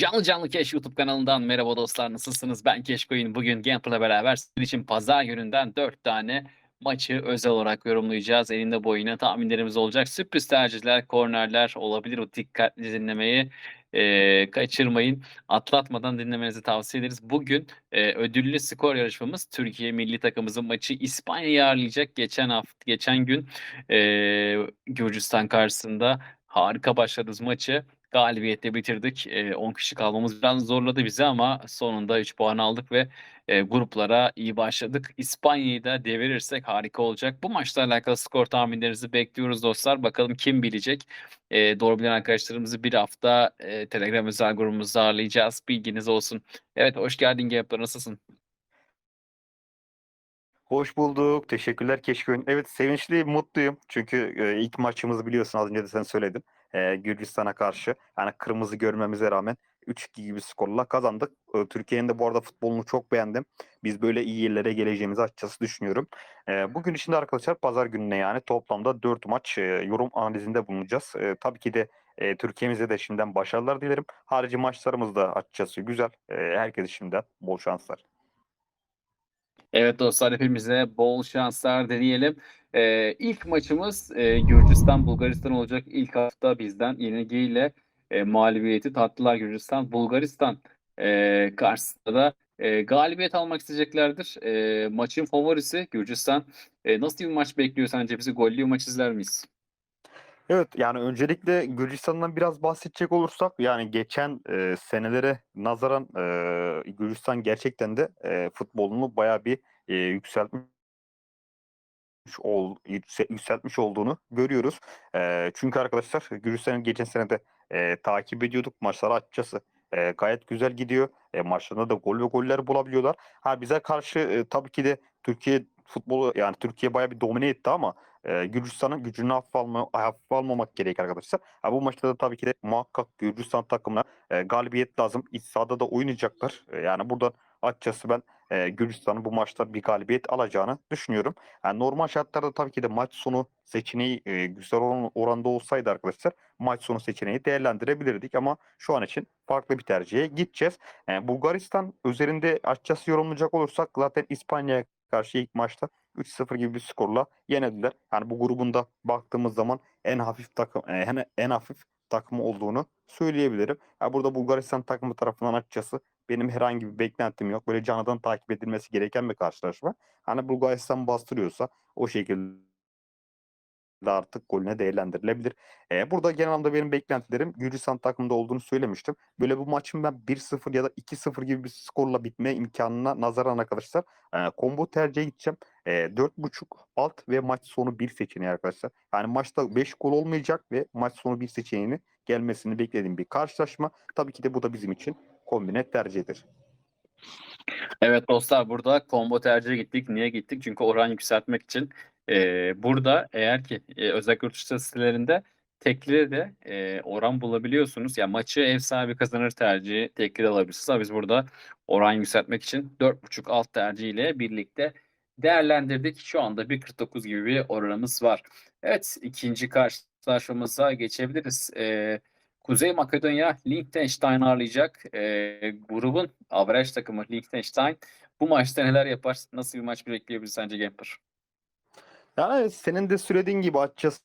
Canlı Canlı Keş YouTube kanalından merhaba dostlar nasılsınız? Ben Keşkoyun. Bugün Gambler'la beraber sizin için pazar gününden 4 tane maçı özel olarak yorumlayacağız. Elinde boyuna tahminlerimiz olacak. Sürpriz tercihler, kornerler olabilir. O dikkatli dinlemeyi e, kaçırmayın. Atlatmadan dinlemenizi tavsiye ederiz. Bugün e, ödüllü skor yarışmamız Türkiye milli takımımızın maçı İspanya'yı ağırlayacak. Geçen hafta, geçen gün e, Gürcistan karşısında harika başladığımız maçı galibiyetle bitirdik. Eee, 10 kişi kalmamız biraz zorladı bizi ama sonunda 3 puan aldık ve, eee, gruplara iyi başladık. İspanya'yı da devirirsek harika olacak. Bu maçla alakalı skor tahminlerinizi bekliyoruz dostlar. Bakalım kim bilecek? Eee, doğru bilen arkadaşlarımızı bir hafta, eee, Telegram özel grubumuzda ağırlayacağız. Bilginiz olsun. Evet, hoş geldin Gapper, nasılsın? Hoş bulduk. Teşekkürler Keşkön. Evet sevinçliyim, mutluyum. Çünkü e, ilk maçımızı biliyorsun az önce de sen söyledin. E, Gürcistan'a karşı. Yani kırmızı görmemize rağmen 3-2 gibi skorla kazandık. E, Türkiye'nin de bu arada futbolunu çok beğendim. Biz böyle iyi yerlere geleceğimizi açıkçası düşünüyorum. E, bugün içinde arkadaşlar pazar gününe yani toplamda 4 maç e, yorum analizinde bulunacağız. E, tabii ki de e, Türkiye'mize de şimdiden başarılar dilerim. Harici maçlarımız da açıkçası güzel. E, herkese şimdiden bol şanslar. Evet dostlar hepimize bol şanslar dileyelim. Ee, ilk maçımız e, Gürcistan Bulgaristan olacak. İlk hafta bizden yenilgiyle e, mağlubiyeti tatlılar Gürcistan. Bulgaristan e, karşısında da e, galibiyet almak isteyeceklerdir. E, maçın favorisi Gürcistan. E, nasıl bir maç bekliyor sence bizi? Gollü maç izler miyiz? Evet yani öncelikle Gürcistan'dan biraz bahsedecek olursak yani geçen e, senelere nazaran e, Gürcistan gerçekten de e, futbolunu bayağı bir e, yükseltmiş ol, yükse- yükseltmiş olduğunu görüyoruz. E, çünkü arkadaşlar Gürcistan'ın geçen senede e, takip ediyorduk maçları açıkçası. E, gayet güzel gidiyor. E, maçlarında da gol ve goller bulabiliyorlar. Ha bize karşı e, tabii ki de Türkiye futbolu yani Türkiye bayağı bir domine etti ama e, Gürcistan'ın gücünü hafife, alma, hafife almamak gerek arkadaşlar. Ha, bu maçta da tabii ki de muhakkak Gürcistan takımına e, galibiyet lazım. İç sahada da oynayacaklar. E, yani buradan açıkçası ben e, Gürcistan'ın bu maçta bir galibiyet alacağını düşünüyorum. Yani normal şartlarda tabii ki de maç sonu seçeneği e, güzel oran, oranda olsaydı arkadaşlar maç sonu seçeneği değerlendirebilirdik ama şu an için farklı bir tercihe gideceğiz. E, Bulgaristan üzerinde açıkçası yorumlayacak olursak zaten İspanya'ya karşı ilk maçta 3-0 gibi bir skorla yenildiler. Yani bu grubunda baktığımız zaman en hafif takım en, en hafif takımı olduğunu söyleyebilirim. Ya burada Bulgaristan takımı tarafından açıkçası benim herhangi bir beklentim yok. Böyle canlıdan takip edilmesi gereken bir karşılaşma. Hani Bulgaristan bastırıyorsa o şekilde artık golüne değerlendirilebilir. Eee, burada genel anlamda benim beklentilerim Gürcistan takımında olduğunu söylemiştim. Böyle bu maçın ben 1-0 ya da 2-0 gibi bir skorla bitme imkanına nazaran arkadaşlar eee, combo tercihe gideceğim. Eee 4.5 alt ve maç sonu 1 seçeneği arkadaşlar. Yani maçta 5 gol olmayacak ve maç sonu 1 seçeneğini gelmesini beklediğim bir karşılaşma. Tabii ki de bu da bizim için kombine tercihidir. Evet dostlar burada combo tercihe gittik. Niye gittik? Çünkü oran yükseltmek için. Burada eğer ki e, özellikle yurt dışı sitelerinde tekli de e, oran bulabiliyorsunuz. Yani maçı ev sahibi kazanır tercihi tekli alabilirsiniz. Ama biz burada oran yükseltmek için 4.5 alt tercihiyle birlikte değerlendirdik. Şu anda 1.49 gibi bir oranımız var. Evet ikinci karşılaşmamıza geçebiliriz. Ee, Kuzey Makedonya Liechtenstein ağırlayacak. Ee, grubun averaj takımı Liechtenstein. Bu maçta neler yapar? Nasıl bir maç bekleyebiliriz sence Gamper? Yani senin de söylediğin gibi açıkçası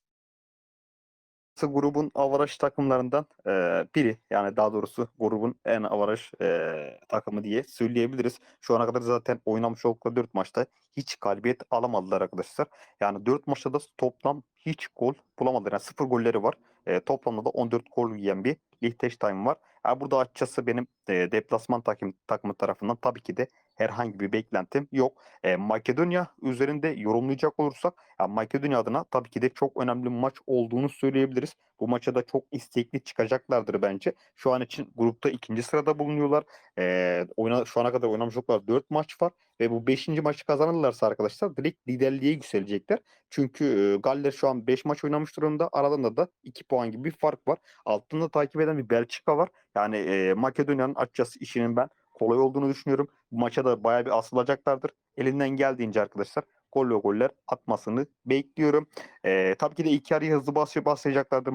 grubun avaraj takımlarından eee, biri. Yani daha doğrusu grubun en avaraj eee, takımı diye söyleyebiliriz. Şu ana kadar zaten oynamış oldukları 4 maçta hiç galibiyet alamadılar arkadaşlar. Yani 4 maçta da toplam hiç gol bulamadılar. Yani 0 golleri var. Eee, toplamda da 14 gol yiyen bir Liechtenstein var. Yani burada açıkçası benim eee, deplasman takım, takımı tarafından tabii ki de herhangi bir beklentim yok. Eee, Makedonya üzerinde yorumlayacak olursak ya Makedonya adına tabii ki de çok önemli bir maç olduğunu söyleyebiliriz. Bu maça da çok istekli çıkacaklardır bence. Şu an için grupta ikinci sırada bulunuyorlar. Eee oyna, şu ana kadar oynamış oldukları 4 maç var ve bu 5. maçı kazanırlarsa arkadaşlar direkt liderliğe yükselecekler. Çünkü e, Galler şu an 5 maç oynamış durumda. Aralarında da 2 puan gibi bir fark var. Altında takip eden bir Belçika var. Yani e, Makedonya'nın açıkçası işinin ben kolay olduğunu düşünüyorum. Bu maça da bayağı bir asılacaklardır. Elinden geldiğince arkadaşlar gol goller atmasını bekliyorum. Ee, tabii ki de iki yarıyı hızlı basıyor basacaklardır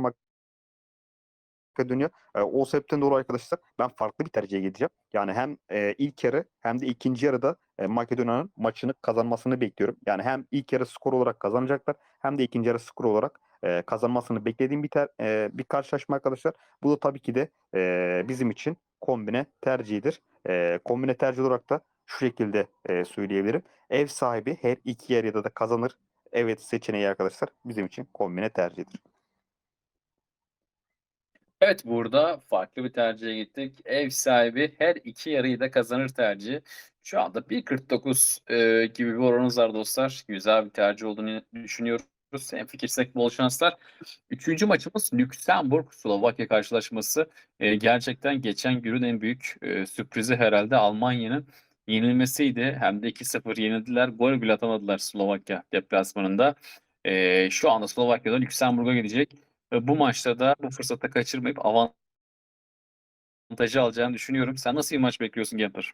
dönüyor. E, o sebepten dolayı arkadaşlar ben farklı bir tercihe gideceğim. Yani hem e, ilk yarı hem de ikinci yarıda e, Makedonya'nın maçını kazanmasını bekliyorum. Yani hem ilk yarı skor olarak kazanacaklar hem de ikinci yarı skor olarak e, kazanmasını beklediğim bir ter, e, bir karşılaşma arkadaşlar. Bu da tabii ki de e, bizim için kombine tercihidir. E, kombine tercih olarak da şu şekilde e, söyleyebilirim. Ev sahibi her iki yarıda da kazanır. Evet seçeneği arkadaşlar bizim için kombine tercihidir. Evet burada farklı bir tercihe gittik. Ev sahibi her iki yarıyı da kazanır tercihi. Şu anda 1.49 e, gibi bir oranımız var dostlar. Güzel bir tercih olduğunu düşünüyoruz. Hem fikirsek bol şanslar. Üçüncü maçımız Lüksemburg-Slovakya karşılaşması. E, gerçekten geçen günün en büyük e, sürprizi herhalde Almanya'nın yenilmesiydi. Hem de 2-0 yenildiler. Gol bile atamadılar Slovakya deplasmanında. E, şu anda Slovakya'dan Lüksemburg'a gidecek. Ve bu maçta da bu fırsatı kaçırmayıp avantajı alacağını düşünüyorum. Sen nasıl bir maç bekliyorsun Gemper?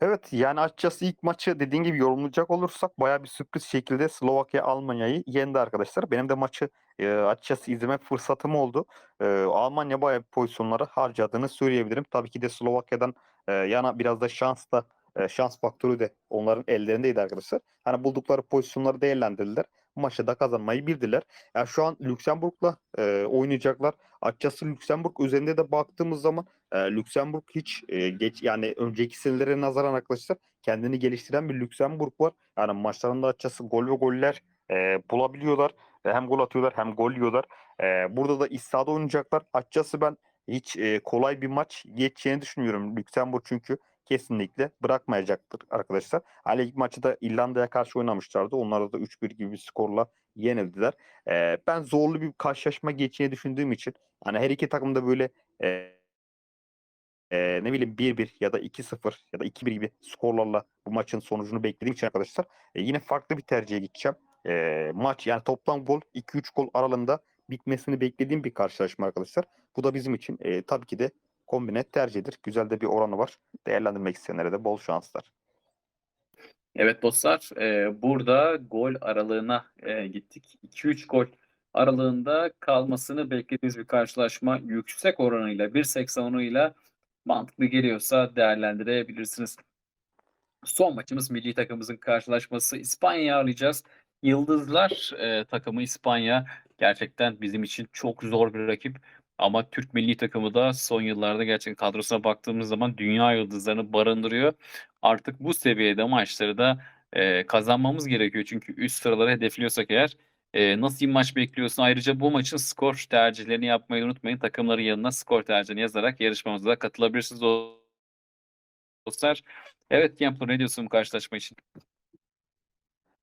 Evet yani açıkçası ilk maçı dediğin gibi yorumlayacak olursak bayağı bir sürpriz şekilde Slovakya Almanya'yı yendi arkadaşlar. Benim de maçı e, açıkçası izlemek fırsatım oldu. E, Almanya bayağı bir pozisyonları harcadığını söyleyebilirim. Tabii ki de Slovakya'dan e, yana biraz da şans da e, şans faktörü de onların ellerindeydi arkadaşlar. Hani buldukları pozisyonları değerlendirdiler. Maçı da kazanmayı bildiler. Yani şu an Lüksemburg'la e, oynayacaklar. Açıkçası Lüksemburg üzerinde de baktığımız zaman e, Lüksemburg hiç e, geç yani önceki senelere nazaran arkadaşlar kendini geliştiren bir Lüksemburg var. Yani maçlarında açıkçası gol ve goller e, bulabiliyorlar. E, hem gol atıyorlar hem gol yiyorlar. E, burada da iç sahada oynayacaklar. Açıkçası ben hiç e, kolay bir maç geçeceğini düşünmüyorum. Lüksemburg çünkü kesinlikle bırakmayacaktır arkadaşlar. Hani ilk maçı da İrlanda'ya karşı oynamışlardı. Onlarda da 3-1 gibi bir skorla yenildiler. E, ben zorlu bir karşılaşma geçeceğini düşündüğüm için hani her iki takım da böyle e, e, ne bileyim 1-1 ya da 2-0 ya da 2-1 gibi skorlarla bu maçın sonucunu beklediğim için arkadaşlar e, yine farklı bir tercihe gideceğim. E, maç yani toplam gol 2-3 gol aralığında bitmesini beklediğim bir karşılaşma arkadaşlar. Bu da bizim için e, tabii ki de kombine tercihidir. Güzel de bir oranı var. Değerlendirmek isteyenlere de bol şanslar. Evet dostlar e, burada gol aralığına e, gittik. 2-3 gol aralığında kalmasını beklediğimiz bir karşılaşma yüksek oranıyla 1.80'ıyla mantıklı geliyorsa değerlendirebilirsiniz. Son maçımız milli takımımızın karşılaşması. İspanya'yı ağırlayacağız. Yıldızlar e, takımı İspanya gerçekten bizim için çok zor bir rakip. Ama Türk milli takımı da son yıllarda gerçekten kadrosuna baktığımız zaman dünya yıldızlarını barındırıyor. Artık bu seviyede maçları da e, kazanmamız gerekiyor. Çünkü üst sıraları hedefliyorsak eğer e, nasıl bir maç bekliyorsun? Ayrıca bu maçın skor tercihlerini yapmayı unutmayın. Takımların yanına skor tercihini yazarak yarışmamıza katılabilirsiniz dostlar. Evet Kemper ne diyorsun bu karşılaşma için?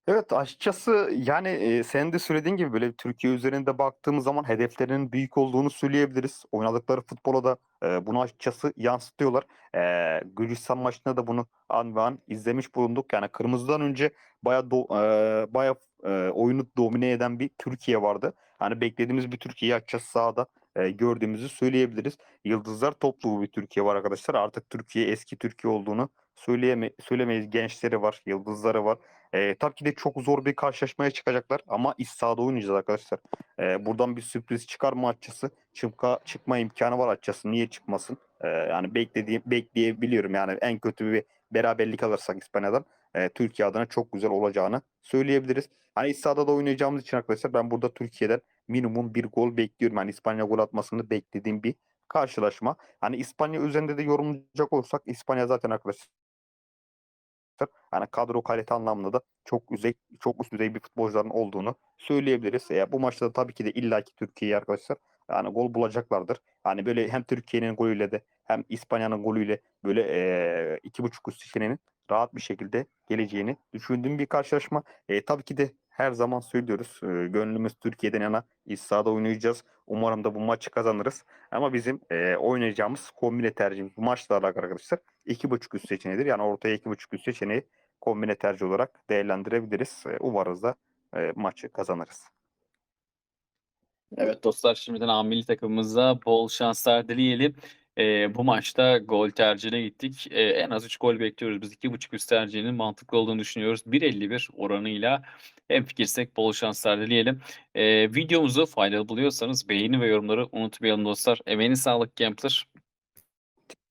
Evet açıkçası yani e, senin de söylediğin gibi böyle Türkiye üzerinde baktığımız zaman hedeflerinin büyük olduğunu söyleyebiliriz. Oynadıkları futbola da e, bunu açıkçası yansıtıyorlar. E, Gürcistan maçında da bunu an ve an izlemiş bulunduk. Yani kırmızıdan önce baya do, e, baya e, oyunu domine eden bir Türkiye vardı. Hani beklediğimiz bir Türkiye'yi açıkçası sahada e, gördüğümüzü söyleyebiliriz. Yıldızlar toplu bir Türkiye var arkadaşlar. Artık Türkiye eski Türkiye olduğunu söyleyeme, söylemeyiz. Gençleri var, yıldızları var. E, tabii ki de çok zor bir karşılaşmaya çıkacaklar ama iç sahada oynayacağız arkadaşlar. E, buradan bir sürpriz çıkar mı açıkçası? Çıkma, çıkma imkanı var açıkçası. Niye çıkmasın? E, yani beklediğim, bekleyebiliyorum. Yani en kötü bir beraberlik alırsak İspanya'dan e, Türkiye adına çok güzel olacağını söyleyebiliriz. Hani iç sahada da oynayacağımız için arkadaşlar ben burada Türkiye'den minimum bir gol bekliyorum. Yani İspanya gol atmasını beklediğim bir karşılaşma. Hani İspanya üzerinde de yorumlayacak olursak İspanya zaten arkadaşlar yani kadro kalite anlamında da çok üst, çok üst düzey bir futbolcuların olduğunu söyleyebiliriz. Ya bu maçta da tabii ki de illaki Türkiye'yi arkadaşlar yani gol bulacaklardır. Hani böyle hem Türkiye'nin golüyle de hem İspanya'nın golüyle böyle e, iki buçuk üst seçeneğinin rahat bir şekilde geleceğini düşündüğüm bir karşılaşma. E, tabii ki de her zaman söylüyoruz. Gönlümüz Türkiye'den yana iç sahada oynayacağız. Umarım da bu maçı kazanırız. Ama bizim e, oynayacağımız kombine tercihimiz bu maçla alakalı arkadaşlar. 2.5 üst seçeneğidir. Yani ortaya 2.5 üst seçeneği kombine tercih olarak değerlendirebiliriz. Umarız da e, maçı kazanırız. Evet dostlar şimdiden A milli takımımıza bol şanslar dileyelim. Eee, bu maçta gol tercihine gittik. Eee, en az 3 gol bekliyoruz. Biz 2.5 üst tercihinin mantıklı olduğunu düşünüyoruz. 1.51 oranıyla hemfikirsek bol şanslar dileyelim. Eee, videomuzu faydalı buluyorsanız beğeni ve yorumları unutmayalım dostlar. Emeğine sağlık Gambler.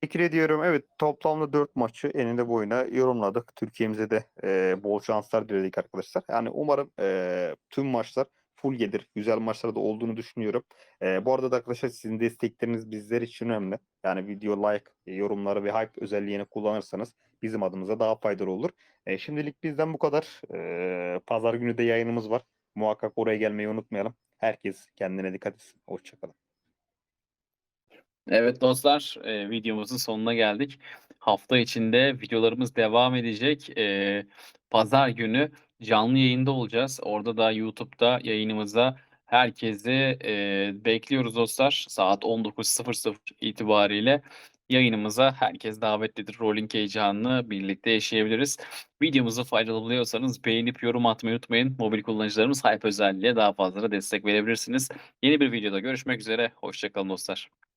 Teşekkür ediyorum. Evet toplamda 4 maçı eninde boyuna yorumladık. Türkiye'mize de e, bol şanslar diledik arkadaşlar. Yani umarım e, tüm maçlar full gelir. Güzel maçlar da olduğunu düşünüyorum. E, bu arada da arkadaşlar sizin destekleriniz bizler için önemli. Yani video like, e, yorumları ve hype özelliğini kullanırsanız bizim adımıza daha faydalı olur. E, şimdilik bizden bu kadar. E, Pazar günü de yayınımız var. Muhakkak oraya gelmeyi unutmayalım. Herkes kendine dikkat etsin. Hoşçakalın. Evet dostlar, eee, videomuzun sonuna geldik. Hafta içinde videolarımız devam edecek. Eee, pazar günü canlı yayında olacağız. Orada da YouTube'da yayınımıza herkesi, eee, bekliyoruz dostlar. Saat 19.00 itibariyle yayınımıza herkes davetlidir. Rolling heyecanını birlikte yaşayabiliriz. Videomuzu faydalı buluyorsanız beğenip yorum atmayı unutmayın. Mobil kullanıcılarımız hype özelliğiyle daha fazla destek verebilirsiniz. Yeni bir videoda görüşmek üzere. Hoşça kalın dostlar.